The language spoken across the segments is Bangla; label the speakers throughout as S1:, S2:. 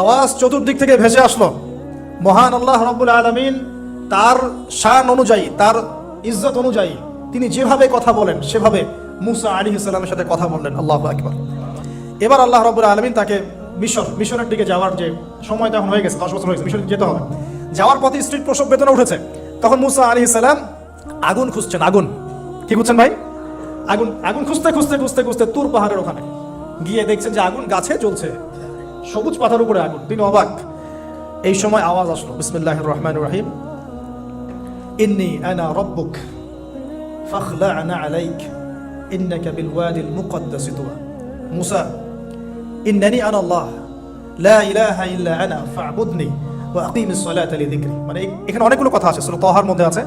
S1: আওয়াজ চতুর্দিক থেকে ভেসে আসলো। মহান আল্লাহ রাব্বুল আলামিন তার শান অনুযায়ী, তার ইজ্জত অনুযায়ী তিনি যেভাবে কথা বলেন, সেভাবে মুসা আলী ইসলামের সাথে কথা বললেন। আল্লাহ আকবার। এবার আল্লাহ রাব্বুল আলামিন তাকে মিশর, মিশরের দিকে যাওয়ার যে সময় তখন হয়ে গেছে, দশ বছর হয়েছে মিশরে যেতে হবে। যাওয়ার পথে স্ট্রিট প্রসব বেতনে উঠেছে। তখন মুসা আলী ইসলাম আগুন খুঁজছেন, আগুন। কি খুঁজছেন ভাই? আগুন আগুন খুঁজতে খুঁজতে খুঁজতে খুঁজতে তুর পাহাড়ের ওখানে গিয়ে দেখছেন যে আগুন গাছে জ্বলছে। সবুজ পাতার উপরে আগুন। তিনি অবাক। এই সময় আওয়াজ আসলো। বিসমিল্লাহ রহমান রহিম। ইন্নি আনা রব্বুক ফাখলা'না আলাইক। ইন্নাকা বিল ওয়াদিল মুকদ্দাস তুয়া। মুসা, ইন্নানি আনা আল্লাহ। লা ইলাহা ইল্লা আনা ফা'বুদনি ওয়া আকিমিস সালাতা লিযিকরি। মানে এখানে অনেকগুলো কথা আছে, সূরা তাহার মধ্যে আছে।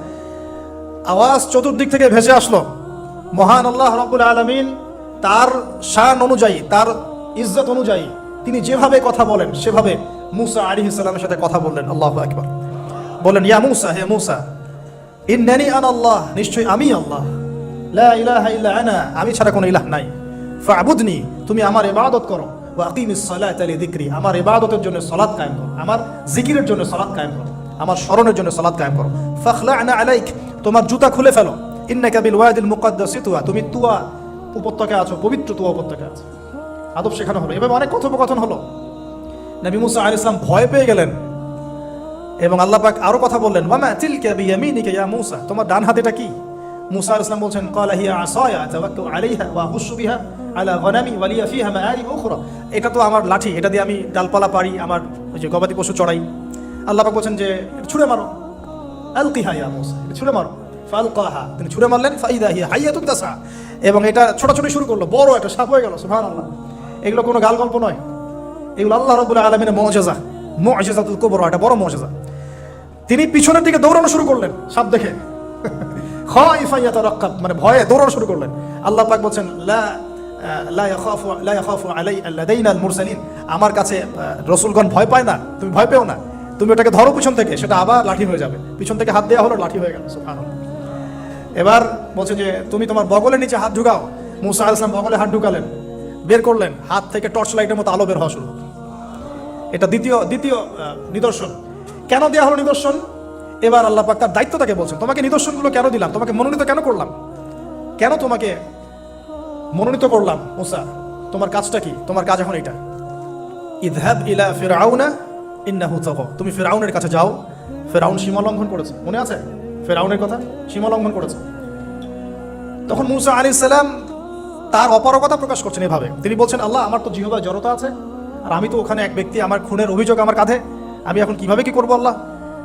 S1: আওয়াজ চতুর্দিক থেকে ভেসে আসলো। মহান আল্লাহ রাব্বুল আলামিন তার শান অনুযায়ী, তার ইজ্জত অনুযায়ী তিনি যেভাবে কথা বলেন, সেভাবে মুসা আলাইহিস সালামের সাথে কথা বললেন। আল্লাহ আকবার। বলেন ইয়া মুসা, হে মুসা, ইন্নানি আনা আল্লাহ নিশ্চয়ই আমি আল্লাহ। লা ইলাহা ইল্লা আনা, আমি ছাড়া কোনো ইলাহ নাই। ফা'বুদনি, তুমি আমার ইবাদত করো। ওয়া আকিমিস সালাতা লিযিকরি, আমার ইবাদতের জন্য সালাত কায়েম করো। আমার জিকিরের জন্য সালাত কায়েম করো। আমার স্মরণের জন্য সালাত কায়েম করো। ফাখলা'না আলাইক, তোমার জুতা খুলে ফেলো। ইন্নাকা বিল ওয়াদিল মুকাদ্দাসি তুয়া, তুমি তুয়া উপত্যকা আছো, পবিত্র তুয়া উপত্যকা আছো। আদব শেখানো হলো। এভাবে অনেক কথোপকথন হলো। নবী মুসা আলাইহিস সালাম ভয় পেয়ে গেলেন এবং আল্লাহ পাক আরও কথা বললেন, ওয়ামা তিলকা বিয়ামিনিকা ইয়া মুসা? তোমার ডান হাতেটা কি? মুসা আলাইহিস সালাম বলছেন, ক্বালা হিয়া আসায়া তাওয়াক্কাউ আলাইহা ওয়া আহুশু বিহা আলা গনামি ওয়া লিয়া ফিহা মাআরিব উখরা। এটা তো আমার লাঠি, এটা দিয়ে আমি ডালপালা পারি আমার ওই যে গবাদি পশু চড়াই। আল্লাহ পাক বলছেন যে ছুঁড়ে মারো। আলকিহা ইয়া মুসা ছুঁড়ে মারো। ফালকাহা, তিনি ছুঁড়ে মারলেন, ফাইদা হিয়া হাইয়াতুন তাসা এবং এটা ছোটাছুটি শুরু করল, বড় একটা সাপ হয়ে গেল, সুবহানাল্লাহ। এগুলো কোনো গাল গল্প নয়। এগুলো আল্লাহ রাব্বুল আলামিনের মুআজিজা মুআজিজাতুল কুবরা, এটা বড় মুআজিজা তিনি পিছনের দিকে দৌড়ানো শুরু করলেন, সাপ দেখে। মানে ভয়ে দৌড়ানো শুরু করলেন। আল্লাহ পাক বলছেন আমার কাছে রসুলগণ ভয় পায় না, তুমি ভয় পেও না। তুমি ওটাকে ধরো পিছন থেকে, সেটা আবার লাঠি হয়ে যাবে। পিছন থেকে হাত দেওয়া হলো, লাঠি হয়ে গেল এবার বলছে যে, তুমি তোমার বগলের নিচে হাত ঢুকাও। মুসা আলাইহিস সালাম বগলে হাত ঢুকালেন। বের করলেন, হাত থেকে টর্চ লাইটের মতো আলো বের হওয়া শুরু। এটা দ্বিতীয় দ্বিতীয় নিদর্শন। কেন দেওয়া হলো নিদর্শন? এবার আল্লাহ পাক তার দায়িত্ব তাকে বলছেন, তোমাকে নিদর্শনগুলো কেন দিলাম? তোমাকে মনোনীত কেন করলাম? কেন তোমাকে মনোনীত করলাম, মুসা? তোমার কাজটা কি? তোমার কাজ এখন এটা ইদহাব ইলা ফিরাউনা ইন্নাহু তাগা। তুমি ফিরাউনের কাছে যাও। ফিরাউন সীমা লঙ্ঘন করেছে। মনে আছে? ফিরাউনের কথা? সীমা লঙ্ঘন করেছে। তখন মুসা আলাইহিস সালাম তার অপারগতা প্রকাশ করছেন এভাবে। তিনি বলছেন, আল্লাহ, আমার তো জিহবা জড়তা আছে, আর আমি তো ওখানে এক ব্যক্তি, আমার খুনের অভিযোগ আমার কাঁধে। আমি এখন কীভাবে কি করব, আল্লাহ?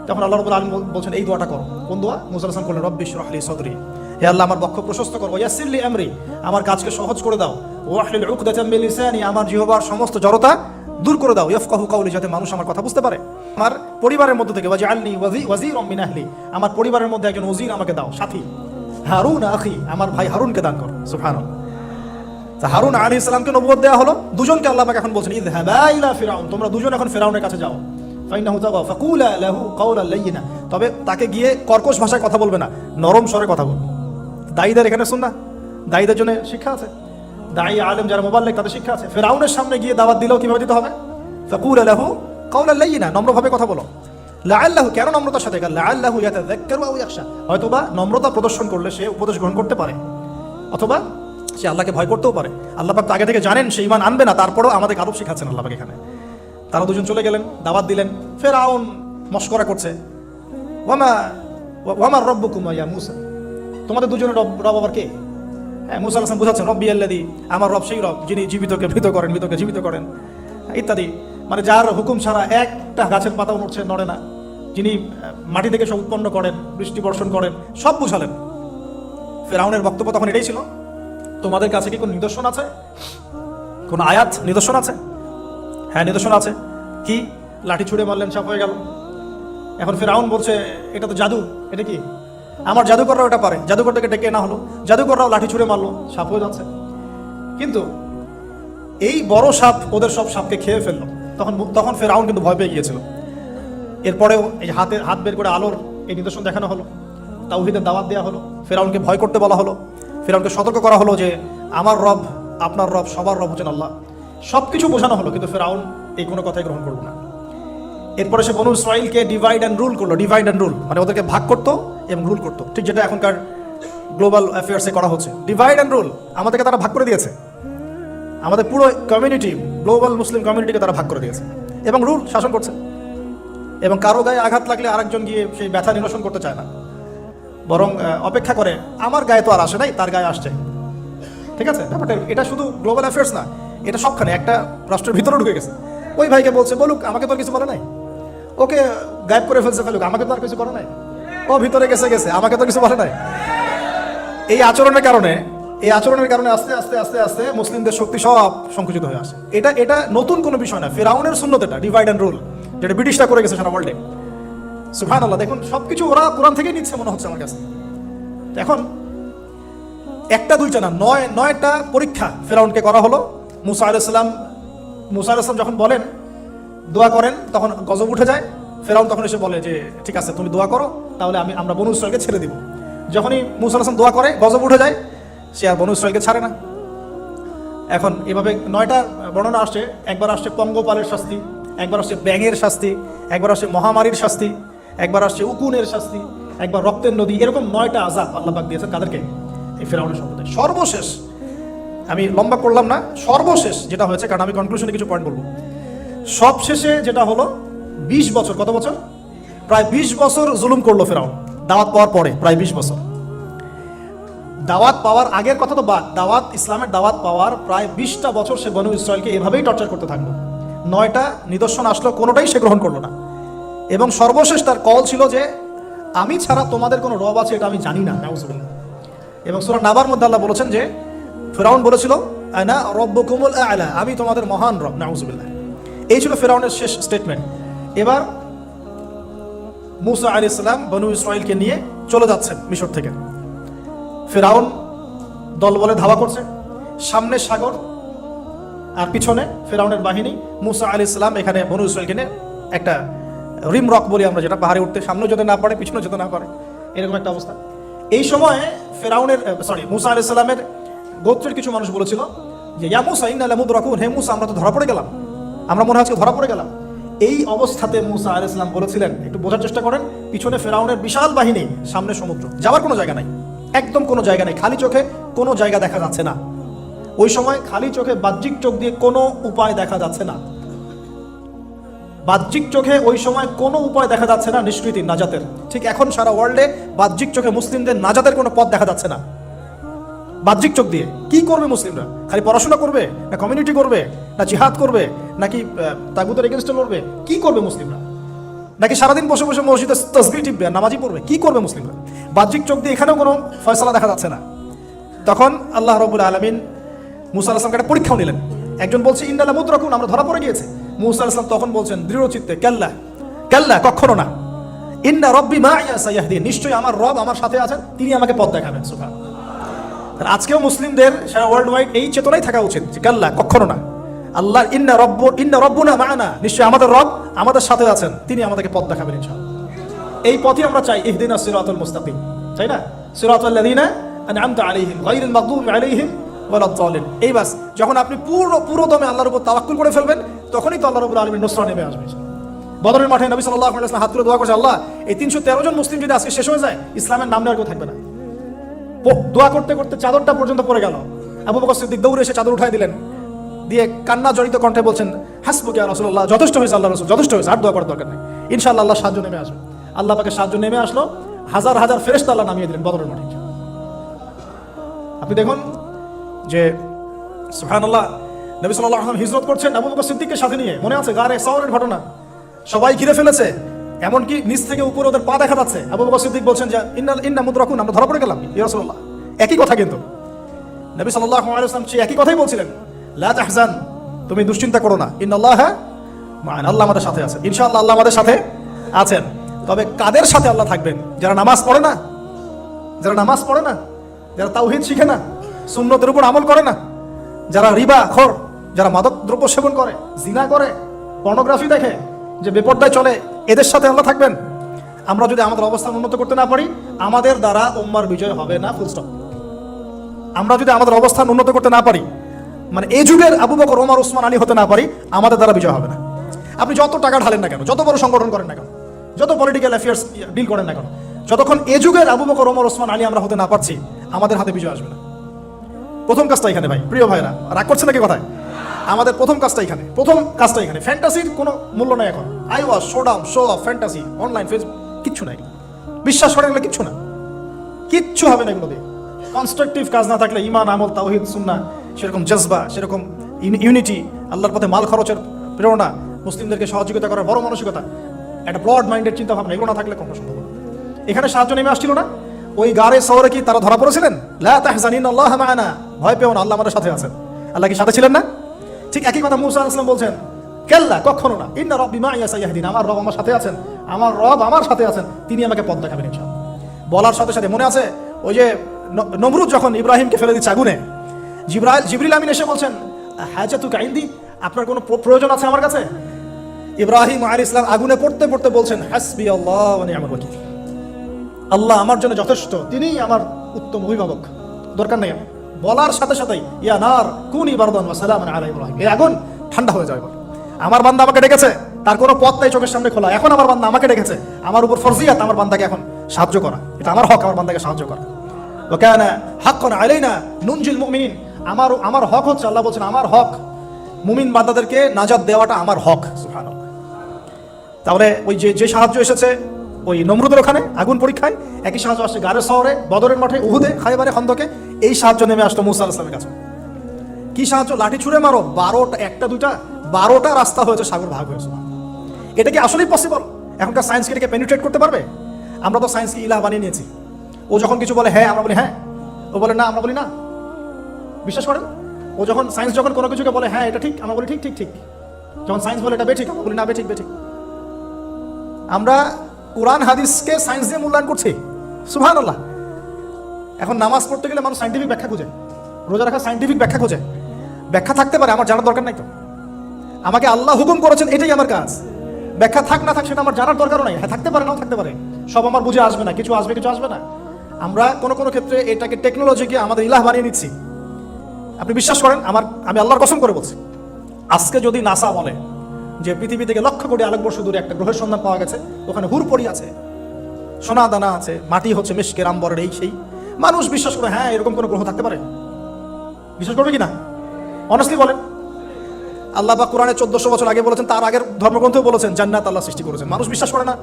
S1: তখন আল্লাহ রবুল আলম বলছেন, এই দোয়াটা করো। কোন দোয়া? মুসা হাসান করলেন রব্বিশ রহলি সদরি। হে আল্লাহ, আমার বক্ষ প্রশস্ত করো ইয়াসিল্লি আমরি। আমার কাজকে সহজ করে দাও। ওয়াহলিল উকদাতাম মিন লিসানি, আমার জিহবার সমস্ত জড়তা দূর করে দাও। ইফকাহু কাউলি যাতে মানুষ আমার কথা বুঝতে পারে। আমার পরিবারের মধ্যে থেকে ওয়াজি ওয়াজআলনি ওয়াজি ওয়াজির মিন আহলি, আমার পরিবারের মধ্যে একজন ওজির আমাকে দাও, সাথী। হারুন আখি, আমার ভাই হারুনকে দান করো। সুবহানাল্লাহ। তা হারুন আলী ইসলামকে নবুয়ত দেওয়া হলো। দুজনকে আল্লাহ পাক এখন বলছেন ইযহাবা ইলা ফিরাউন তোমরা দুজন এখন ফিরাউনের কাছে যাও। ফাকুলা লাহু কাওলান লাইয়িনা। তবে তাকে গিয়ে কর্কশ ভাষায় কথা বলবে না, নরম স্বরে কথা বলবে। দায়ীদের এখানে শুন না দায়ীদের জন্য শিক্ষা আছে। দায়ী আলেম যারা মোবাল্লেক তাদের শিক্ষা আছে। ফেরাউনের সামনে গিয়ে দাওয়াত দিলেও কীভাবে দিতে হবে? ফাকুলা লাহু কাওলান লাইয়িনা, নম্রভাবে কথা বলো। লাআল্লাহু, কেন নম্রতার সাথে? লাআল্লাহু ইয়াতাযাক্কারু আও ইয়াখশা। হয়তোবা নম্রতা প্রদর্শন করলে সে উপদেশ গ্রহণ করতে পারে। অথবা সে আল্লাহকে ভয় করতেও পারে। আল্লাহ পাক আগে থেকে জানেন সে ইমান আনবে না, তারপরেও আমাদের আদব শেখাচ্ছেন আল্লাহ এখানে। তারা দুজন চলে গেলেন, দাওয়াত দিলেন। ফের আউন মস্করা করছে। ওয়ামা ওয়ামার রব্বু কুমাইয়া মুসা? তোমাদের দুজনের রব রব আবার কে? হ্যাঁ মুসা হাসান বুঝাচ্ছেন, রব্বি আল্লাদি আমার রব সেই রব, যিনি জীবিতকে মৃত করেন, মৃতকে জীবিত করেন। ইত্যাদি। মানে যার হুকুম ছাড়া একটা গাছের পাতাও নড়ছে, নড়ে না। যিনি মাটি থেকে সব উৎপন্ন করেন, বৃষ্টি বর্ষণ করেন, সব বুঝালেন। ফেরাউনের বক্তব্য তখন এটাই ছিল। তোমাদের কাছে কি কোনো নিদর্শন আছে? কোন আয়াত, নিদর্শন আছে? হ্যাঁ নিদর্শন আছে। কি? লাঠি ছুঁড়ে মারলেন সাপ হয়ে গেল। এখন ফেরাউন বলছে, এটা তো জাদু, এটা কি? আমার জাদুকররাও এটা পারে। জাদুকরটাকে ডেকে না হলো। জাদুকররাও লাঠি ছুঁড়ে মারলো সাপ হয়ে যাচ্ছে। কিন্তু এই বড় সাপ ওদের সব সাপকে খেয়ে ফেলল। তখন তখন ফেরাউন কিন্তু ভয় পেয়ে গিয়েছিল। এরপরেও এই হাতে হাত বের করে আলোর এই নিদর্শন দেখানো হলো। তাওহিদের দাওয়াত দেওয়া হলো। ফেরাউনকে ভয় করতে বলা হলো। ফেরাউনকে সতর্ক করা হলো যে আমার রব, আপনার রব, সবার রব হচ্ছেন আল্লাহ। সব কিছু বোঝানো হলো, কিন্তু ফেরাউন এই কোনো কথাই গ্রহণ করব না। এরপরে সে বনু ইসরাইলকে ডিভাইড অ্যান্ড রুল করল ডিভাইড অ্যান্ড রুল মানে ওদেরকে ভাগ করতো এবং রুল করতো। ঠিক যেটা এখনকার গ্লোবাল অ্যাফেয়ার্সে করা হচ্ছে। ডিভাইড অ্যান্ড রুল আমাদেরকে তারা ভাগ করে দিয়েছে। আমাদের পুরো কমিউনিটি গ্লোবাল মুসলিম কমিউনিটিকে তারা ভাগ করে দিয়েছে এবং রুল শাসন করছে। এবং কারও গায়ে আঘাত লাগলে আরেকজন গিয়ে সেই ব্যথা নিরসন করতে চায় না। বরং অপেক্ষা করে, আমার গায়ে তো আর আসে নাই, তার গায়ে আসছে। ঠিক আছে? ব্যাপারটা এটা শুধু গ্লোবাল অ্যাফেয়ার্স না, এটা সবখানে, একটা রাষ্ট্রের ভিতরে ঢুকে গেছে। ওই ভাইকে বলছে, বলুক, আমাকে তো আর কিছু বলে নাই। ওকে, গায়েব করে ফেলছে, ফেলুক, আমাকে তো আর কিছু করে নাই। ও ভিতরে গেছে গেছে, আমাকে তো কিছু বলে নাই। এই আচরণের কারণে, এই আচরণের কারণে আস্তে আস্তে আস্তে আস্তে মুসলিমদের শক্তি সব সংকুচিত হয়ে আসে। এটা এটা নতুন কোনো বিষয় না, ফেরাউনের শূন্যত এটা ডিভাইড অ্যান্ড রুল যেটা ব্রিটিশরা করে গেছে সারা ওয়ার্ল্ডে সুফান আল্লাহ দেখুন, সবকিছু ওরা কোরআন থেকেই নিচ্ছে মনে হচ্ছে আমার কাছে। এখন একটা দুইটা না, নয়, নয়টা পরীক্ষা ফেরাউনকে করা হলো। মুসা আলাইসাল্লাম মুসা আলাইসলাম যখন বলেন, দোয়া করেন, তখন গজব উঠে যায়। ফেরাউন তখন এসে বলে যে, ঠিক আছে, তুমি দোয়া করো, তাহলে আমি, আমরা বনু ইসরায়েলকে ছেড়ে দিব। যখনই মুসা আলাইসলাম দোয়া করে, গজব উঠে যায়, সে আর বনু ইসরায়েলকে ছাড়ে না। এখন এভাবে নয়টা বর্ণনা আসছে, একবার আসছে পঙ্গপালের শাস্তি, একবার আসছে ব্যাঙের শাস্তি, একবার আসছে মহামারীর শাস্তি। একবার আসছে উকুনের শাস্তি, একবার রক্তের নদী, এরকম নয়টা আজাব আল্লাহবাক দিয়েছেন কাদেরকে? এই ফেরাউনের সম্প্রদায়। সর্বশেষ, আমি লম্বা করলাম না, সর্বশেষ যেটা হয়েছে, কারণ আমি কনক্লুশনে কিছু পয়েন্ট বলব। সবশেষে যেটা হলো, বিশ বছর, কত বছর? প্রায় বিশ বছর জুলুম করল ফেরাউন। দাওয়াত পাওয়ার পরে, প্রায় বিশ বছর। দাওয়াত পাওয়ার আগের কথা তো বাদ, দাওয়াত, ইসলামের দাওয়াত পাওয়ার প্রায় বিশটা বছর সে বনু ইসরায়েলকে এভাবেই টর্চার করতে থাকল। নয়টা নিদর্শন আসলো, কোনোটাই সে গ্রহণ করল না। এবং সর্বশেষ তার কল ছিল যে, আমি ছাড়া তোমাদের কোনো রব আছে, এটা আমি জানি না। এবং সুরা নাবার মধ্যে আল্লাহ বলেছেন যে, ফেরাউন বলেছিল, আনা রব্ব কুমুল আলা, আমি তোমাদের মহান রব, নাউজুবিল্লাহ। এই ছিল ফেরাউনের শেষ স্টেটমেন্ট এবার মুসা আলি ইসলাম বনু ইসরায়েলকে নিয়ে চলে যাচ্ছেন মিশর থেকে। ফেরাউন দল বলে ধাওয়া করছে। সামনে সাগর, আর পিছনে ফেরাউনের বাহিনী। মুসা আলি ইসলাম এখানে বনু ইসরায়েলকে নিয়ে একটা রিম রক বলি আমরা যেটা, পাহাড়ে উঠতে সামনে যেতে না পারে পিছনে যেতে না পারে এরকম একটা অবস্থা। এই সময় ফেরাউনের সরি মুসা আলি ইসলামের গোত্রের কিছু মানুষ বলেছিল যে, ইয়া মুসা হে মুসা, আমরা তো ধরা পড়ে গেলাম। আমরা মনে আজকে ধরা পড়ে গেলাম। এই অবস্থাতে মুসা আলি ইসলাম বলেছিলেন, একটু বোঝার চেষ্টা করেন, পিছনে ফেরাউনের বিশাল বাহিনী, সামনে সমুদ্র। যাওয়ার কোনো জায়গা নাই। একদম কোনো জায়গা নেই। খালি চোখে কোনো জায়গা দেখা যাচ্ছে না। ওই সময় খালি চোখে বাহ্যিক চোখ দিয়ে কোনো উপায় দেখা যাচ্ছে না। বাহ্যিক চোখে ওই সময় কোনো উপায় দেখা যাচ্ছে না নিষ্কৃতি নাজাতের। ঠিক এখন সারা ওয়ার্ল্ডে বাহ্যিক চোখে মুসলিমদের নাজাতের কোনো পথ দেখা যাচ্ছে না। বাহ্যিক চোখ দিয়ে কি করবে মুসলিমরা? খালি পড়াশোনা করবে? না কমিউনিটি করবে? না জিহাদ করবে? নাকি আহ, তাগুতের এগেনস্টে লড়বে? কি করবে মুসলিমরা? নাকি সারাদিন বসে বসে মসজিদে তসবি টিপবে? নামাজি পড়বে? কি করবে মুসলিমরা? বাহ্যিক চোখ দিয়ে এখানেও কোনো ফয়সলা দেখা যাচ্ছে না। তখন আল্লাহ রবুল আলমিন মুসা আসলামকে একটা পরীক্ষাও নিলেন। একজন বলছে ইন্দালা মুদ্রকুন আমরা ধরা পড়ে গিয়েছে। মুসা আসলাম তখন বলছেন, দৃঢ় চিত্তে, কেল্লা কেল্লা, কখনো না। ইন্না রব্বি মা ইয়াসাইয়াহদি নিশ্চয়ই আমার রব আমার সাথে আছেন, তিনি আমাকে পথ দেখাবেন সুফান আজকেও মুসলিমদের সারা ওয়ার্ল্ড ওয়াইড এই চেতনাই থাকা উচিত যে, কাল্লা, কখনো না। আল্লাহ ইন্না রব্ব, ইন্না রব্বুনা মানা। নিশ্চয়ই আমাদের রব আমাদের সাথে আছেন, তিনি আমাদেরকে পথ দেখাবেন, ইনশাআল্লাহ। এই পথই আমরা চাই, ইহদিনা সিরাতুল মুস্তাকিম। তাই না? সিরাতুল লাযিনা আনআমতা আলাইহিম, গায়রিল মাগদুবি আলাইহিম ওয়ালাদ যালিম এই বাস যখন আপনি পুরো পুরো দমে আল্লাহর উপর তাওয়াক্কুল করে ফেলবেন তখনই তো আল্লাহ রাব্বুল আলামিন নুসরা নেমে আসবে। বদরের মাঠে নবী আলাইহি হাত তুলে দোয়া করছে, আল্লাহ, এই 313 জন মুসলিম যদি আজকে শেষ হয়ে যায়, ইসলামের নাম নেওয়ার কেউ থাকবে না। দোয়া করতে করতে চাদরটা পর্যন্ত পড়ে গেল। আবু বকর সিদ্দিক দৌড়ে এসে চাদর উঠাই দিলেন। দিয়ে কান্না জড়িত কণ্ঠে বলছেন, হাসবুকে রাসূলুল্লাহ, যথেষ্ট হয়েছে আল্লাহ রাসূল, যথেষ্ট হয়েছে, আর দোয়া করার দরকার নেই। ইনশাআল্লাহ আল্লাহ সাহায্য নেমে আসবে। আল্লাহ পাকে সাহায্য নেমে আসলো, হাজার হাজার ফেরেশতা আল্লাহ নামিয়ে দিলেন বদরের মাঠে। আপনি দেখুন যে, সুবহানাল্লাহ নবী আলাইহি হিজরত করছেন আবু বকর সিদ্দিককে সাথে নিয়ে। মনে আছে? গারে সাওরের ঘটনা। সবাই ঘিরে ফেলেছে। এমনকি নিচ থেকে উপরে ওদের পা দেখা যাচ্ছে। আবু বকর সিদ্দিক বলছেন যে ইন্না ইন্না মুদ্রাকুন আমরা ধরা পড়ে গেলাম। ইয়া রাসূলুল্লাহ। একই কথা কিন্তু। নবী সাল্লাল্লাহু আলাইহি ওয়াসাল্লাম সেই একই কথাই বলছিলেন। লা তাহজান তুমি দুশ্চিন্তা করো না। ইন্নাল্লাহ মান আল্লাহ আমাদের সাথে আছে ইনশাআল্লাহ আল্লাহ আমাদের সাথে আছেন। তবে কাদের সাথে আল্লাহ থাকবেন? যারা নামাজ পড়ে না? যারা নামাজ পড়ে না? যারা তাওহিদ শিখে না? সুন্নতের উপর আমল করে না? যারা রিবা, খর যারা মাদক দ্রব্য সেবন করে, জিনা করে পর্নোগ্রাফি দেখে যে বেপর্দায় চলে, এদের সাথে আল্লাহ থাকবেন। আমরা যদি আমাদের অবস্থান উন্নত করতে না পারি, আমাদের দ্বারা উম্মার বিজয় হবে না ফুল স্টপ আমরা যদি আমাদের অবস্থান উন্নত করতে না পারি মানে এই যুগের আবু বকর, ওমর, ওসমান, আলী হতে না পারি, আমাদের দ্বারা বিজয় হবে না। আপনি যত টাকা ঢালেন না কেন, যত বড় সংগঠন করেন না কেন, যত পলিটিক্যাল অ্যাফেয়ার্স ডিল করেন না কেন, যতক্ষণ এ যুগের আবু বকর, ওমর, ওসমান, আলী আমরা হতে না পারছি, আমাদের হাতে বিজয় আসবে না। প্রথম কাজটা এখানে ভাই, প্রিয় ভাইরা, রাগ করছে নাকি কথায়? আমাদের প্রথম কাজটা এখানে। প্রথম কাজটা এখানে। ফ্যান্টাসির কোনো মূল্য নাই এখন। I was show down, show off fantasy, online, Facebook, কিচ্ছু নাই। বিশ্বাস করেন এগুলো কিচ্ছু না। কিচ্ছু হবে না এগুলো দিয়ে। কনস্ট্রাকটিভ কাজ না থাকলে ইমান, আমল, তাওহিদ সুন্না সেরকম জজবা, সেরকম ইউনিটি আল্লাহর পথে মাল খরচের প্রেরণা, মুসলিমদেরকে সহযোগিতা করার বড় মানসিকতা, একটা ব্রড মাইন্ডের চিন্তা ভাবনা এগুলো না থাকলে কোনো সম্ভব না। এখানে সাহায্য নেমে আসছিল না? ওই গাড়ে শহরে কি তারা ধরা পড়েছিলেন? লা তাহজানিন আল্লাহ মা'ানা ভয় পেও না, আল্লাহ আমাদের সাথে আছেন। আল্লাহ কি সাথে ছিলেন না? ঠিক একই কথা মুসা আলাইহিস সালাম বলছেন, কেল্লা, কখনো না। ইন্না রব্বি মা ইয়াসাইয়াহদিন আমার রব আমার সাথে আছেন। আমার রব আমার সাথে আছেন। তিনি আমাকে পথ দেখাবেন ইনশাআল্লাহ। বলার সাথে সাথে মনে আছে, ওই যে নমরুদ যখন ইব্রাহিমকে ফেলে দিচ্ছে আগুনে, জিব্রাইল জিবরিল আমিন এসে বলছেন হাজাতু কাইন্দি আপনার কোনো প্র- প্রয়োজন আছে আমার কাছে? ইব্রাহিম আলী ইসলাম আগুনে পড়তে পড়তে বলছেন, হাসবি আল্লাহ মানে আমার ওয়াকিল। আল্লাহ আমার জন্য যথেষ্ট। তিনিই আমার উত্তম অভিভাবক। দরকার নেই আমার। বলার সাথে সাথেই, ইয়া নার, কুন ইবারদান ওয়া সালামান আলা ইব্রাহিম। এই আগুন ঠান্ডা হয়ে এবার। আমার বান্দা আমাকে ডেকেছে, তার কোনো পথ নাই চোখের সামনে খোলা। এখন আমার বান্দা আমাকে ডেকেছে, আমার উপর ফরজিয়াত, আমার বান্দাকে এখন সাহায্য করা। এটা আমার হক, আমার বান্দাকে সাহায্য করা। ওকানা হাক্কান আলাইনা নুনজিল মুমিনিন। আমার আমার হক হচ্ছে, আল্লাহ বলছেন, আমার হক। মুমিন বান্দাদেরকে নাজাত দেওয়াটা আমার হক, সুবহানাল্লাহ। তাহলে ওই যে যে সাহায্য এসেছে, ওই নমরুদের ওখানে আগুন পরীক্ষায়, একই সাহায্য আসছে গারে শহরে, বদরের মাঠে, উহুদে, খাইবারে, খন্দকে। এই সাহায্য নেমে আসতো মুসা আলাইসলামের কাছে। কি সাহায্য? লাঠি ছুঁড়ে মারো, বারোটা, একটা, দুইটা, বারোটা রাস্তা হয়েছে, সাগর ভাগ হয়েছে। এটা কি আসলেই পসিবল এখনকার সায়েন্স এটাকে পেনিট্রেট করতে পারবে? আমরা তো সায়েন্সকে ইলাহ বানিয়ে নিয়েছি। ও যখন কিছু বলে হ্যাঁ আমরা বলি হ্যাঁ। ও বলে, না, আমরা বলি, না। বিশ্বাস করেন? ও যখন সায়েন্স যখন কোনো কিছুকে বলে হ্যাঁ এটা ঠিক, আমরা বলি, ঠিক ঠিক ঠিক। যখন সায়েন্স বলে, এটা বেঠিক, আমরা বলি, না, বেঠিক বেঠিক। আমরা কোরআন, হাদিসকে সায়েন্স দিয়ে মূল্যায়ন করছি। সুহান আল্লাহ এখন নামাজ পড়তে গেলে মানুষ সাইন্টিফিক ব্যাখ্যা খুঁজে। রোজা রাখা সাইন্টিফিক ব্যাখ্যা খোঁজে। ব্যাখ্যা থাকতে পারে, আমার জানার দরকার নাই তো। আমাকে আল্লাহ হুকুম করেছেন, এটাই আমার কাজ। ব্যাখ্যা থাক না থাক, সেটা আমার জানার দরকারও নাই। হ্যাঁ থাকতে পারে, নাও থাকতে পারে। সব আমার বুঝে আসবে না, কিছু আসবে কিছু আসবে না। আমরা কোনো কোনো ক্ষেত্রে এটাকে টেকনোলজিকে আমাদের ইলাহ বানিয়ে নিচ্ছি। আপনি বিশ্বাস করেন, আমার, আমি আল্লাহর কসম করে বলছি। আজকে যদি নাসা বলে যে পৃথিবী থেকে লক্ষ কোটি আলোকবর্ষ দূরে একটা গ্রহের সন্ধান পাওয়া গেছে, ওখানে হুর হুরপড়ি আছে, সোনা দানা আছে, মাটি হচ্ছে মেশকে রামবরের এই সেই মানুষ বিশ্বাস করে হ্যাঁ এরকম কোনো গ্রহ থাকতে পারে। বিশ্বাস করবে কি না অনেস্টলি বলেন। আল্লাহ বা কোরআনে চোদ্দশো বছর আগে বলেছেন, তার আগের ধর্মগ্রন্থেও বলেছেন, জান্নাত আল্লাহ সৃষ্টি করেছেন। মানুষ বিশ্বাস করে না।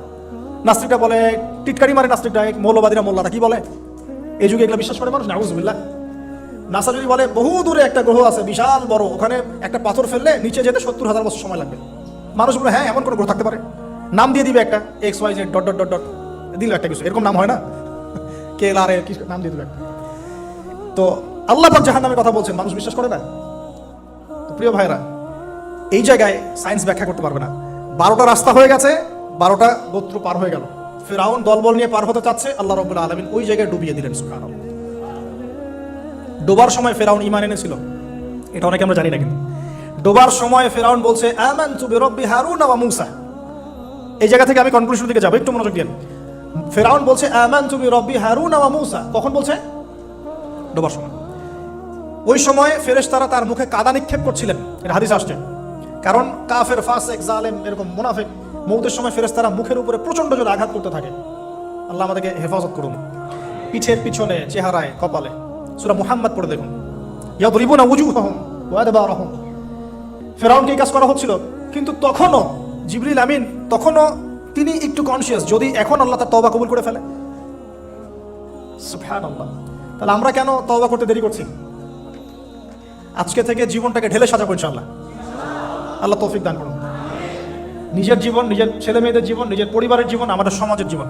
S1: নাস্তিকটা বলে, টিটকারি মারে নাস্তিকটা মৌলবাদীরা মোল্লারা কি বলে? এই যুগে এগুলো বিশ্বাস করে মানুষ? নাউজুবিল্লাহ। নাসা যদি বলে, বহু দূরে একটা গ্রহ আছে, বিশাল বড়, ওখানে একটা পাথর ফেললে নিচে যেতে সত্তর হাজার বছর সময় লাগবে। মানুষ বলে হ্যাঁ এমন কোনো গ্রহ থাকতে পারে। নাম দিয়ে দিবে একটা X Y Z dot dot dot dot দিল একটা কিছু, এরকম নাম হয় না? কে এল আর এ কি নাম দিয়ে একটা? তো আল্লাহ পাক জাহান নামের কথা বলছেন, মানুষ বিশ্বাস করে না? প্রিয় ভাইরা, এই জায়গায় সায়েন্স ব্যাখ্যা করতে পারবে না। বারোটা রাস্তা হয়ে গেছে, বারোটা গোত্র পার হয়ে গেল। ফেরাউন দলবল নিয়ে পার হতে চাচ্ছে, আল্লাহ রবুল্লা আলমিন ওই জায়গায় ডুবিয়ে দিলেন সুখান ডোবার সময় ফেরাউন ইমান এনেছিল। এটা অনেকে আমরা জানি না কিন্তু। ডোবার সময় ফেরাউন বলছে আমান তু বেরব্বি হারুন ওয়া মুসা। এই জায়গা থেকে আমি কনক্লুশন দিকে যাব, একটু মনোযোগ দিন ফেরাউন বলছে আমান তুমি রব্বি হারুন ওয়া মুসা। কখন বলছে? ডোবার সময় ওই সময় ফেরেশতারা তার মুখে কাদা নিক্ষেপ করছিলেন। এটা হাদিস আসছে। কারণ কাফের, ফাসেক, জালেম এরকম মুনাফিক মৌতের সময় ফেরেশতারা মুখের উপরে প্রচণ্ড জোরে আঘাত করতে থাকে। আল্লাহ আমাদেরকে হেফাজত করুন। পিঠের পিছনে, চেহারায়, কপালে। সুরা মুহাম্মদ পড়ে দেখুন। ইয়াদরিবুনা উজুহাহুম ওয়া আদবারহুম। ফেরাউনকে এই কাজ করা হচ্ছিল। কিন্তু তখনও জিবরিল আমিন তখনও তিনি একটু কনসিয়াস যদি এখন আল্লাহ তার তওবা কবুল করে ফেলে। সুবহানাল্লাহ। তাহলে আমরা কেন তওবা করতে দেরি করছি? আজকে থেকে জীবনটাকে ঢেলে সাজাবো ইনশাল্লাহ আল্লাহ তৌফিক দান করুন। নিজের জীবন, নিজের ছেলে মেয়েদের জীবন, নিজের পরিবারের জীবন, আমাদের সমাজের জীবন।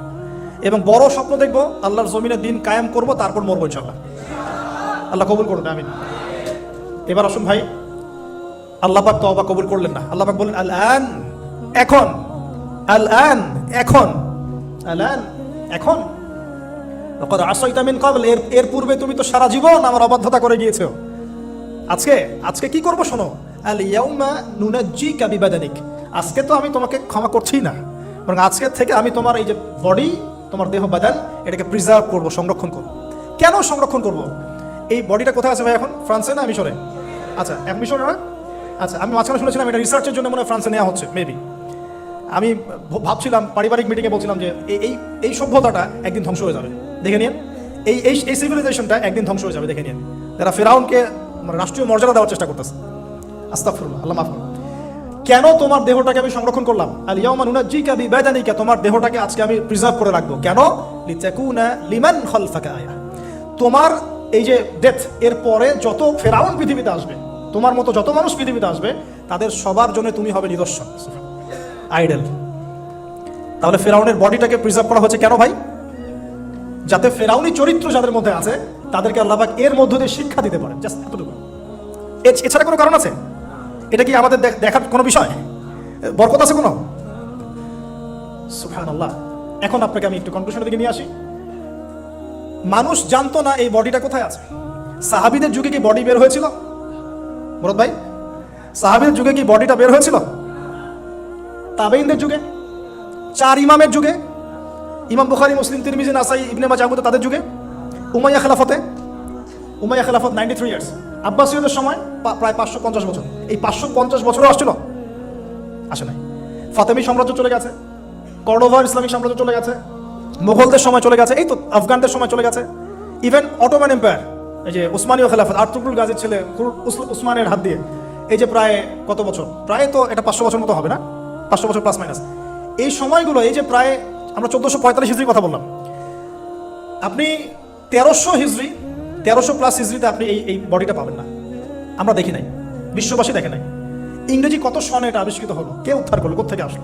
S1: এবং বড় স্বপ্ন দেখব, আল্লাহর জমিনে দিন কায়েম করব, তারপর মরবো ইনশাল্লাহ আল্লাহ কবুল করুন, আমিন। এবার আসুন ভাই, আল্লাহ পাক তওবা কবুল করলেন না। আল্লাহ পাক বললেন এখন। আল আন এখন। আল আন এখন। লaqad আসাইতা মিন ক্বাবল, এর এর পূর্বে তুমি তো সারা জীবন আমার অবাধ্যতা করে গিয়েছো। আজকে আজকে কি করব শোনো? আল ইয়াউমা নুনাজ্জিকা বিবাদানিক। আজকে তো আমি তোমাকে ক্ষমা করছি না। বরং আজকে থেকে আমি তোমার এই যে বডি, তোমার দেহ বাদান, এটাকে প্রিজার্ভ করব, সংরক্ষণ করব। কেন সংরক্ষণ করব? এই বডিটা কোথায় আছে ভাই এখন? ফ্রান্সে না মিশরে? আচ্ছা এক মিশরে না? আচ্ছা আমি মাঝখানে শুনেছিলাম এটা রিসার্চের জন্য মনে হয় ফ্রান্সে নেওয়া হচ্ছে, মেবি। আমি ভাবছিলাম, পারিবারিক মিটিংয়ে বলছিলাম যে এই- এই সভ্যতাটা একদিন ধ্বংস হয়ে যাবে। দেখে নিন এই এই এই সিভিলাইজেশনটা একদিন ধ্বংস হয়ে যাবে, দেখে নিন যারা ফেরাউনকে মানে রাষ্ট্রীয় মর্যাদা দেওয়ার চেষ্টা করতেছে। আস্তাগফিরুল্লাহ, আল্লাহ মাফ করুন। কেন তোমার দেহটাকে আমি সংরক্ষণ করলাম? আল ইয়াউমা নুনাজ্জিকা বিবাদানিকা, তোমার দেহটাকে আজকে আমি প্রিজার্ভ করে রাখব। কেন? লিতাকুনা লিমান খালফাকা আয়া। তোমার এই যে ডেথ এর পরে যত ফেরাউন পৃথিবীতে আসবে, তোমার মতো যত মানুষ পৃথিবীতে আসবে, তাদের সবার জন্য তুমি হবে নিদর্শন। আইডল। তাহলে ফেরাউনের বডিটাকে প্রিজার্ভ করা হচ্ছে কেন ভাই? যাতে ফেরাউনি চরিত্র যাদের মধ্যে আছে, তাদেরকে আল্লাহবাক এর মধ্য দিয়ে শিক্ষা দিতে পারেন জাস্ট এতটুকু। এছাড়া কোনো কারণ আছে? এটা কি আমাদের দেখার কোনো বিষয়? বরকত আছে কোনো? সুবহানাল্লাহ। এখন আপনাকে আমি একটু কনক্লুশনের দিকে নিয়ে আসি। মানুষ জানতো না এই বডিটা কোথায় আছে। সাহাবিদের যুগে কি বডি বের হয়েছিল? ভরত ভাই, সাহাবিদের যুগে কি বডিটা বের হয়েছিল? তাবেইনদের যুগে, চার ইমামের যুগে, ইমাম বুখারি, মুসলিম, তিরমিজি, নাসাই, ইবনে মাজাহুদ তাদের যুগে, উমাইয়া খেলাফতে, উমাইয়া খেলাফত নাইনটি থ্রি ইয়ার্স আব্বাসীয়দের সময় প্রায় পাঁচশো পঞ্চাশ বছর। এই পাঁচশো পঞ্চাশ বছরও আসছিল? আসে নাই। ফাতেমি সাম্রাজ্য চলে গেছে, কর্ডোভার ইসলামিক সাম্রাজ্য চলে গেছে, মুঘলদের সময় চলে গেছে, এই তো আফগানদের সময় চলে গেছে। ইভেন অটোম্যান এম্পায়ার এই যে উসমানীয় খেলাফত আর্তুকুল গাজীর ছেলে উসমানের হাত দিয়ে, এই যে প্রায় কত বছর? প্রায় তো এটা পাঁচশো বছর মতো হবে না? পাঁচশো বছর প্লাস মাইনাস এই সময়গুলো, এই যে প্রায় আমরা চোদ্দোশো পঁয়তাল্লিশ হিজড়ির কথা বললাম, আপনি তেরোশো হিজড়ি, তেরোশো প্লাস হিজড়িতে আপনি এই এই বডিটা পাবেন না। আমরা দেখি নাই, বিশ্ববাসী দেখে নাই। ইংরেজি কত সনে এটা আবিষ্কৃত হলো? কে উদ্ধার করল? কোথেকে আসলো?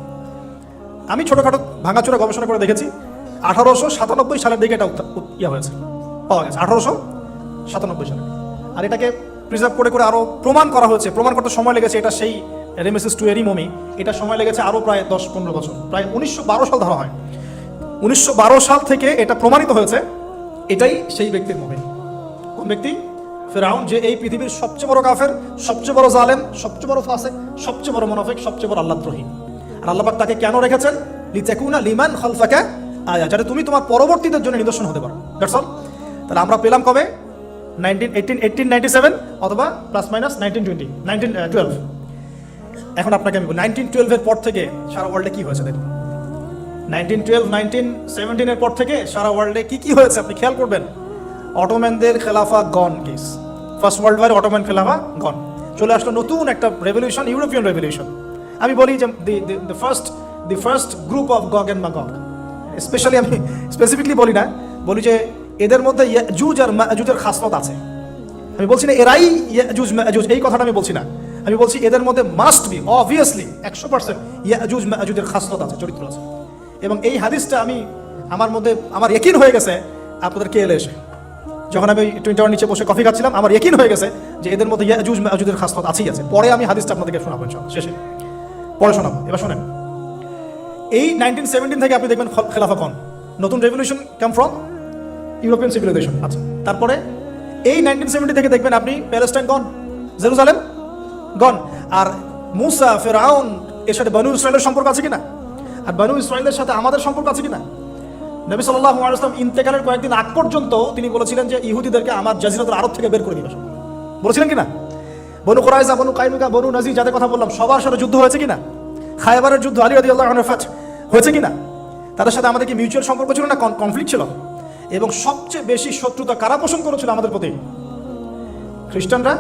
S1: আমি ছোটোখাটো ভাঙাচোরা গবেষণা করে দেখেছি, আঠারোশো সাতানব্বই সালের দিকে এটা ইয়ে হয়েছে, পাওয়া গেছে, আঠারোশো সাতানব্বই সালে। আর এটাকে প্রিজার্ভ করে করে আরও প্রমাণ করা হয়েছে, প্রমাণ করতে সময় লেগেছে, এটা সেই রেমেসিস টু এরি মমি এটা সময় লেগেছে আরও প্রায় দশ পনেরো বছর, প্রায় উনিশশো বারো সাল ধরা হয়। উনিশশো বারো সাল থেকে এটা প্রমাণিত হয়েছে, এটাই সেই ব্যক্তির মমি কোন ব্যক্তি? ফেরাউন, যে এই পৃথিবীর সবচেয়ে বড় কাফের, সবচেয়ে বড় জালেম, সবচেয়ে বড় ফাসেক, সবচেয়ে বড় মুনাফিক, সবচেয়ে বড় আল্লাহদ্রোহী আর আল্লাহবাক তাকে কেন রেখেছেন? লিতাকুনা লিমান খালফাকা আয়া, যাতে তুমি তোমার পরবর্তীদের জন্য নিদর্শন হতে পারো। দ্যাটস অল তাহলে আমরা পেলাম কবে? Nineteen, eighteen eighteen ninety seven অথবা plus minus nineteen twenty, nineteen twelve এখন আপনাকে আমি নাইনটিন টুয়েলভের পর থেকে সারা ওয়ার্ল্ডে কি হয়েছে দেখুন। নাইনটিন টুয়েলভ নাইনটিন সেভেন্টিনের পর থেকে সারা ওয়ার্ল্ডে কি কি হয়েছে আপনি খেয়াল করবেন? অটোম্যানদের খেলাফা gone case first world war Ottoman খেলাফা gone চলে আসলো নতুন একটা রেভলিউশন ইউরোপিয়ান রেভলিউশন আমি বলি যে the the first the first group of Gog and Magog specially আমি স্পেসিফিকলি বলি না, বলি যে এদের মধ্যে জুজ আর মাজুজের খাসলত আছে। আমি বলছি না, এরাই ইয়াজুজ মাজুজ এই কথাটা আমি বলছি না। আমি বলছি এদের মধ্যে মাস্ট বি অবভিয়াসলি একশো পার্সেন্ট ইয়াজুজ খাসলত আছে, চরিত্র আছে। এবং এই হাদিসটা আমি, আমার মধ্যে, আমার একিন হয়ে গেছে, আপনাদের কে এলে এসে? যখন আমি টুইন টাওয়ার নিচে বসে কফি খাচ্ছিলাম, আমার একিন হয়ে গেছে যে এদের মধ্যে ইয়াজুজ খাসলত আছেই আছে। পরে আমি হাদিসটা আপনাদেরকে শোনাবো শেষে। পরে শোনাবো, এবার শোনেন। এই নাইনটিন সেভেন্টিন থেকে আপনি দেখবেন খেলাফা কন। নতুন revolution come from European civilization আচ্ছা। তারপরে এই নাইনটিন সেভেন্টি থেকে দেখবেন আপনি প্যালেস্টাইন গন জেরুজালেম গন। আর মুসা ফেরাউন এর সাথে বানু ইসরায়েলের সম্পর্ক আছে কিনা? আর বানু ইসরায়েলের সাথে আমাদের সম্পর্ক আছে কিনা? নবী সাল্লাহ আলাইসলাম ইন্তেকালের কয়েকদিন আগ পর্যন্ত তিনি বলেছিলেন যে ইহুদিদেরকে আমার জাজিরাতুল আরব থেকে বের করে দিবে বলেছিলেন কিনা? বনু কোরাইজা বনু কাইনুকা বনু নাজি যাদের কথা বললাম, সবার সাথে যুদ্ধ হয়েছে কিনা? খায়বারের যুদ্ধ, আলী আদি আল্লাহ হয়েছে কিনা? তাদের সাথে আমাদের কি মিউচুয়াল সম্পর্ক ছিল না? কনফ্লিক্ট ছিল? এবং সবচেয়ে বেশি শত্রুতা কারা পোষণ করেছিল আমাদের প্রতি? খ্রিস্টানরা?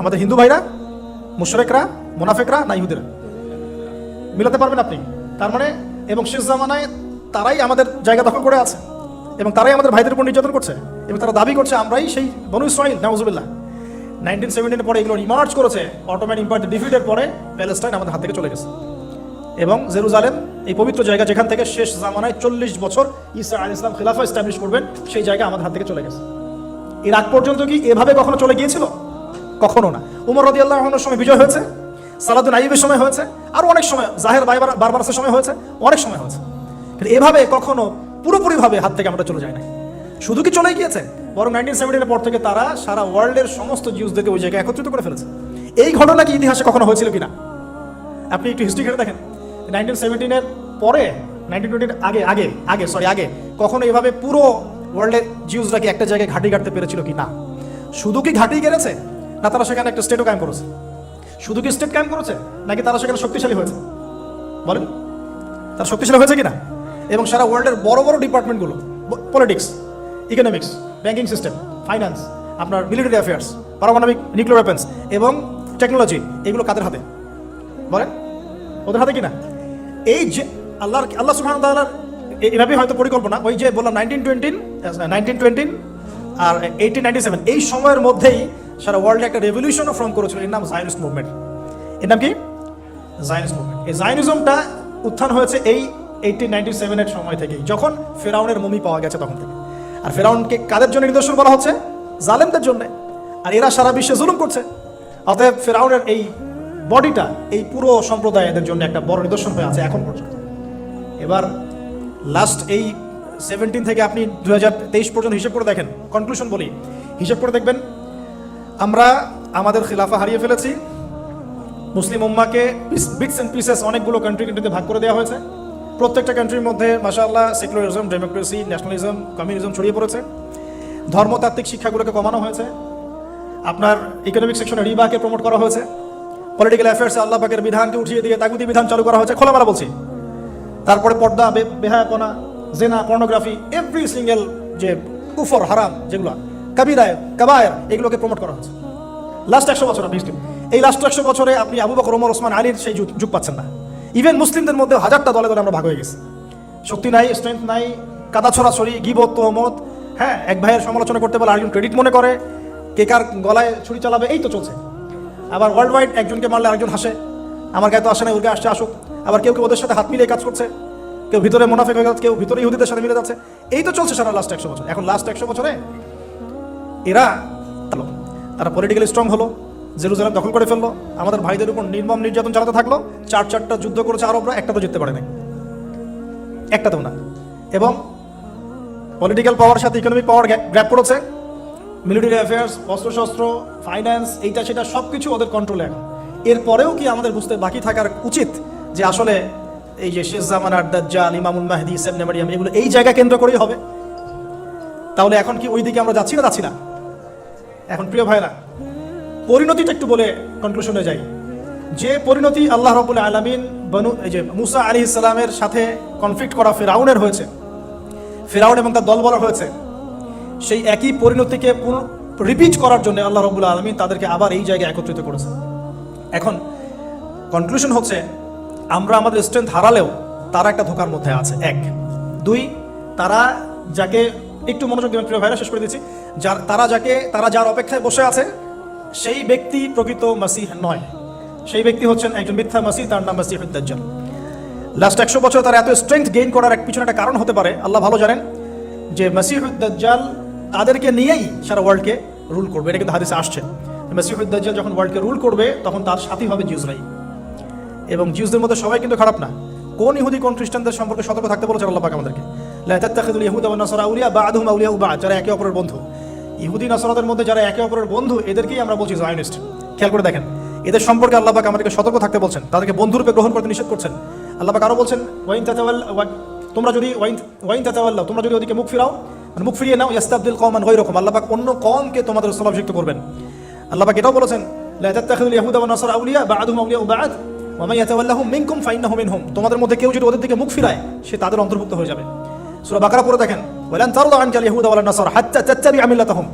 S1: আমাদের হিন্দু ভাইরা, মুশরেকরা, মোনাফেকরা না ইহুদিরা? মিলাতে পারবেন আপনি। তার মানে এবং শেষ জামানায় তারাই আমাদের জায়গা দখল করে আছে, এবং তারাই আমাদের ভাইদের উপর নির্যাতন করছে, এবং তারা দাবি করছে, আমরাই সেই বনু ইসরাইল, নাউজুবিল্লাহ। নাইনটিন সেভেন্টিনের পরে এগুলো রিমার্চ করেছে অটোম্যান ইম্পায়ার ডিফিটের পরে প্যালেস্টাইন আমাদের হাত থেকে চলে গেছে। এবং জেরুজালেম, এই পবিত্র জায়গা যেখান থেকে শেষ জামানায় চল্লিশ বছর ইসা আল ইসলাম খিলাফা এস্টাবলিশ করবেন, সেই জায়গা আমাদের হাত থেকে চলে গেছে। এর আগ পর্যন্ত কি এভাবে কখনো চলে গিয়েছিল? কখনো না। উমর রদি আল্লাহনের সময় বিজয় হয়েছে সালাদুল আইবের সময় হয়েছে, আর অনেক সময়, জাহের বাইবার সময় হয়েছে, অনেক সময় হয়েছে। কিন্তু এভাবে কখনো পুরোপুরিভাবে হাত থেকে আমরা চলে যাই না শুধু কি চলে গিয়েছে? বরং নাইনটিন সেভেন্টিনের পর থেকে তারা সারা ওয়ার্ল্ডের সমস্ত জিউসদেরকে ওই জায়গায় একত্রিত করে ফেলেছে। এই ঘটনা কি ইতিহাসে কখনো হয়েছিল কিনা? আপনি একটু হিস্ট্রি ঘেটে দেখেন। নাইনটিন সেভেন্টিনের পরে নাইনটিন টোয়েন্টির আগে আগে আগে সরি আগে, কখনো এভাবে পুরো ওয়ার্ল্ডের জিউসরা কি একটা জায়গায় ঘাঁটি কাটতে পেরেছিল কি না শুধু কি ঘাঁটি গেড়েছে? না, তারা সেখানে একটা স্টেটও কায়েম করেছে। শুধু কি স্টেট কায়েম করেছে, নাকি তারা সেখানে শক্তিশালী হয়েছে? বলেন। তারা শক্তিশালী হয়েছে কিনা? এবং সারা ওয়ার্ল্ডের বড় বড় ডিপার্টমেন্টগুলো politics economics banking system finance আপনার মিলিটারি অ্যাফেয়ার্স পারমাণবিক নিউক্লিয়ার ওয়েপেন্স এবং টেকনোলজি এগুলো কাদের হাতে? বলেন। ওদের হাতে কিনা? এই যে আল্লাহর, আল্লাহ ওয়া তাআলার এভাবেই হয়তো পরিকল্পনা, ওই যে বললাম নাইনটিন টোয়েন্টিন নাইনটিন টোয়েন্টিন আর এইটিন নাইনটি সেভেন এই সময়ের মধ্যেই সারা ওয়ার্ল্ডে একটা রেভলিউশনও ফর্ম করেছিল। এর নাম জায়নিস্ট মুভমেন্ট এর নাম কি? জায়নিস্ট মুভমেন্ট এই জায়নিজমটা উত্থান হয়েছে এই এইটিন নাইনটি সেভেনের সময় থেকেই, যখন ফেরাউনের মমি পাওয়া গেছে তখন থেকে। আর ফেরাউনকে কাদের জন্য নিদর্শন বলা হচ্ছে? জালেমদের জন্য। আর এরা সারা বিশ্বে জুলুম করছে। অতএব ফেরাউনের এই বডিটা এই পুরো সম্প্রদায় এদের জন্য একটা বড় নিদর্শন হয়ে আছে এখন পর্যন্ত। এবার লাস্ট এই সেভেন্টিন থেকে আপনি দু হাজার তেইশ পর্যন্ত হিসেব করে দেখেন। কনক্লুশন বলি। হিসেব করে দেখবেন আমরা আমাদের খিলাফা হারিয়ে ফেলেছি। মুসলিম উম্মাকে বিটস অ্যান্ড পিসেস অনেকগুলো কান্ট্রি কান্ট্রিতে ভাগ করে দেওয়া হয়েছে। প্রত্যেকটা কান্ট্রির মধ্যে, মাশাআল্লাহ সেকুলারিজম ডেমোক্রেসি ন্যাশনালিজম কমিউনিজম ছড়িয়ে পড়েছে। ধর্মতাত্ত্বিক শিক্ষাগুলোকে কমানো হয়েছে। আপনার ইকোনমিক সেকশনে রিবাকে প্রমোট করা হয়েছে। পলিটিক্যাল অ্যাফেয়ার্সে আল্লাহ পাকের বিধানকে উঠিয়ে দিয়ে তাগুতি বিধান চালু করা হয়েছে। খোলামেলা বলছি। তারপরে পর্দা বেহায়াপনা, জেনা পর্নোগ্রাফি এভরি সিঙ্গেল যে কুফর, হারাম যেগুলো কাবিরায় কাবায়ের, এগুলোকে প্রমোট করা হচ্ছে। লাস্ট একশো বছর আপনি এই লাস্ট একশো বছরে আপনি আবু বকর ওমর ওসমান আলীর সেই যুগ পাচ্ছেন না। ইভেন মুসলিমদের মধ্যে হাজারটা দলে দলে আমরা ভাগ হয়ে গেছি। শক্তি নাই স্ট্রেংথ নাই, কাদা ছড়াছড়ি গিবত, তোহমত হ্যাঁ এক ভাইয়ের সমালোচনা করতে পারলে আরেকজন ক্রেডিট মনে করে, কে কার গলায় ছুরি চালাবে, এই তো চলছে। আবার ওয়ার্ল্ড ওয়াইড একজনকে মারলে আরেকজন হাসে, আমার গায়ে তো আসে না, ওর গায়ে আসছে, আসুক। আবার কেউ কেউ ওদের সাথে হাত মিলিয়ে কাজ করছে, কেউ ভিতরে মুনাফেক হয়ে যাচ্ছে কেউ ভিতরে ইহুদিদের সাথে মিলে যাচ্ছে। এই তো চলছে সারা লাস্ট একশো বছর। এখন লাস্ট একশো বছরে এরা হলো তারা পলিটিক্যালি স্ট্রং হলো জেরুজালেম দখল করে ফেলল, আমাদের ভাইদের উপর নির্মম নির্যাতন চালাতে থাকল, চার চারটা যুদ্ধ করেছে আরবরা একটা তো জিততে পারে নাই একটাতেও না। এবং পলিটিক্যাল পাওয়ার সাথে ইকোনমিক পাওয়ার গ্র্যাপ করেছে। মিলিটারি অ্যাফেয়ার্স অস্ত্রশস্ত্র ফাইন্যান্স এইটা সেটা সব কিছু ওদের কন্ট্রোলে এখন। এরপরেও কি আমাদের বুঝতে বাকি থাকার উচিত যে আসলে এই যে শেষ জামানার দাজ্জাল, ইমামুল মাহদি সেবনে নেমারিয়াম এগুলো এই জায়গা কেন্দ্র করেই হবে? তাহলে এখন কি ওই দিকে আমরা যাচ্ছি না যাচ্ছি না? এখন প্রিয় ভাইরা পরিণতিটা একটু বলে কনক্লুশনে যাই। যে পরিণতি আল্লাহ রবুল আলমিন বনু এই যে মুসা আলী ইসলামের সাথে কনফ্লিক্ট করা ফেরাউনের হয়েছে, ফেরাউন এবং তার দল বলা হয়েছে, সেই একই পরিণতিকে রিপিট করার জন্য আল্লাহ রবুল আলমিন তাদেরকে আবার এই জায়গায় একত্রিত করেছে। এখন কনক্লুশন হচ্ছে, আমরা আমাদের স্ট্রেংথ হারালেও তারা একটা ধোকার মধ্যে আছে। এক। দুই, তারা যাকে একটু মনোযোগ দেবেন প্রিয় ভাইরা শেষ করে দিচ্ছি। যার তারা যাকে, তারা যার অপেক্ষায় বসে আছে, সেই ব্যক্তি প্রকৃত মাসিহ নয়। সেই ব্যক্তি হচ্ছেন একজন মিথ্যা মাসিহ, তার নাম মাসিহ দাজ্জাল লাস্ট একশো বছর তার এত স্ট্রেংথ গেইন করার এক পিছনে একটা কারণ হতে পারে, আল্লাহ ভালো জানেন, যে মাসিহুদ্দাজ্জাল তাদেরকে নিয়েই সারা ওয়ার্ল্ডকে রুল করবে। এটা কিন্তু হাদিসে আসছে। মাসিহুদ্দাজ্জাল যখন ওয়ার্ল্ডকে রুল করবে, তখন তার সাথী হবে জিউসরাই। এবং জিউসদের মধ্যে সবাই কিন্তু খারাপ না। কোন ইহুদি, কোন খ্রিস্টানদের সম্পর্কে সতর্ক থাকতে বলেছে আল্লাহ পাক আমাদেরকে? লা তাত্তাখিদুল ইয়াহুদা ওয়ান নাসারা আউলিয়া বা'দুহুম আউলিয়া বা'দ, যারা একে অপরের বন্ধু। ইহুদি নাসারাদের মধ্যে যারা একে অপরের বন্ধু, এদেরকেই আমরা বলছি জায়নিস্ট খেয়াল করে দেখেন। এদের সম্পর্কে আল্লাহ পাক আমাদেরকে সতর্ক থাকতে বলছেন। তাদেরকে বন্ধুরূপে গ্রহণ করতে নিষেধ করছেন। আল্লাহ পাক আরও বলছেন, ওয়াইন তাতাওয়াল তোমরা যদি ওয়াইন ওয়াইন তাতাওয়াল্লাহ, তোমরা যদি ওদিকে মুখ ফিরাও মানে মুখ ফিরিয়ে নাও, ইয়াস্তাবদিল কওমান গায়রাকুম। আল্লাহ পাক অন্য কমকে তোমাদের স্থলাভিষিক্ত করবেন। আল্লাহ পাক এটাও বলেছেন, লা তাত্তাখিদুল ইয়াহুদা ওয়ান নাসারা আউলিয়া বা'দুহুম আউলিয়া বা'দ, ওয়া মান ইয়াতাওয়াল্লাহুম মিনকুম ফাইন্নাহু মিনহুম। তোমাদের মধ্যে কেউ যদি ওদের দিকে মুখ ফিরায়, সে তাদের অন্তর্ভুক্ত হয়ে যাবে। সূরা বাকারা পড়ে দেখেন ওয়ালান তারদা আনকাল ইয়াহুদা ওয়ালান নাসারা হাত্তা তাত্তাবি'a মিল্লাতাহুম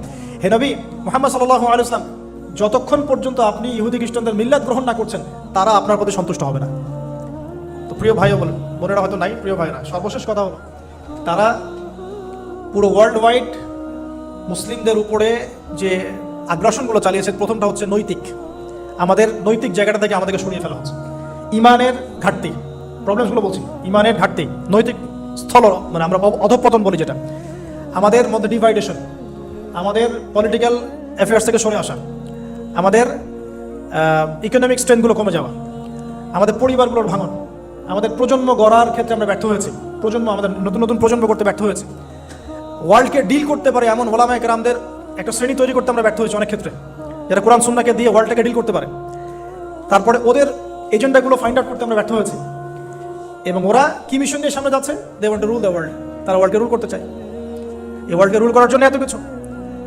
S1: হে নবী, মুহাম্মদ সাল্লাল্লাহু আলাইহি ওয়াসাল্লাম, যতক্ষণ পর্যন্ত আপনি ইহুদি খ্রিস্টানদের মিল্লাত গ্রহণ না করছেন, তারা আপনার প্রতি সন্তুষ্ট হবে না। তো প্রিয় ভাইও বলেন, বোনেরা হয়তো নাই, প্রিয় ভাইরা সর্বশেষ কথা হলো, তারা পুরো ওয়ার্ল্ড ওয়াইড মুসলিমদের উপরে যে আগ্রাসনগুলো চালিয়েছে, প্রথমটা হচ্ছে নৈতিক। আমাদের নৈতিক জায়গাটা থেকে আমাদেরকে সরিয়ে ফেলা হচ্ছে। ইমানের ঘাটতি। প্রবলেমসগুলো বলছি, ইমানের ঘাটতি, নৈতিক স্থল মানে আমরা অধপতন বলি যেটা। আমাদের মধ্যে ডিভাইডেশন আমাদের পলিটিক্যাল অ্যাফেয়ার্স থেকে সরে আসা, আমাদের ইকোনমিক স্ট্রেংথগুলো কমে যাওয়া, আমাদের পরিবারগুলোর ভাঙন, আমাদের প্রজন্ম গড়ার ক্ষেত্রে আমরা ব্যর্থ হয়েছি, প্রজন্ম আমাদের নতুন নতুন প্রজন্ম করতে ব্যর্থ হয়েছে। ওয়ার্ল্ডকে ডিল করতে পারে এমন ওলামায় কেরামদের একটা শ্রেণি তৈরি করতে আমরা ব্যর্থ হয়েছি অনেক ক্ষেত্রে, যারা কোরআন সুন্নাকে দিয়ে ওয়ার্ল্ডটাকে ডিল করতে পারে। তারপরে ওদের এজেন্ডাগুলো ফাইন্ড আউট করতে আমরা ব্যর্থ হয়েছি। এবং ওরা কি মিশন নিয়ে সামনে যাচ্ছে? They want rule the world তারা ওয়ার্ল্ডকে রুল করতে চায়। এই ওয়ার্ল্ডকে রুল করার জন্য এত কিছু।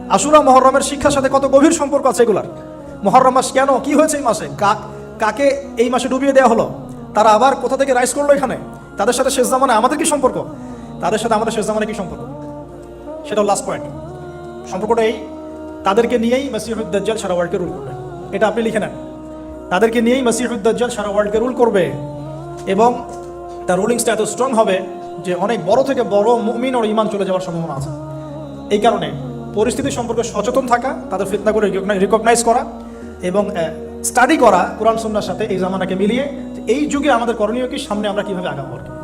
S1: আশুরা মহরমের শিক্ষার সাথে কত গভীর সম্পর্ক আছে এগুলার? মহরম মাস কেন? কি হয়েছে এই মাসে? কাক কাকে এই মাসে ডুবিয়ে দেওয়া হলো? তারা আবার কোথা থেকে রাইজ করল এখানে? তাদের সাথে শেষ জামানে আমাদের কি সম্পর্ক? তাদের সাথে আমাদের শেষ জামানে কি সম্পর্ক? সেটাও লাস্ট পয়েন্ট সম্পর্কটা এই, তাদেরকে নিয়েই মাসিহুদ্দাজ্জাল সারা ওয়ার্ল্ডকে রুল করবে। এটা আপনি লিখে নেন। তাদেরকে নিয়েই মাসিহুদ্দাজ্জাল সারা ওয়ার্ল্ডকে রুল করবে এবং তার রুলিংসটা এত স্ট্রং হবে যে অনেক বড় থেকে বড় মুমিন ও ইমান চলে যাওয়ার সম্ভাবনা আছে এই কারণে পরিস্থিতি সম্পর্কে সচেতন থাকা, তাদের ফিতনা করে রিকগনাইজ করা এবং স্টাডি করা কোরআন সন্ন্যার সাথে এই জামানাকে মিলিয়ে এই যুগে আমাদের করণীয় কি, সামনে আমরা কীভাবে আগাবো আর।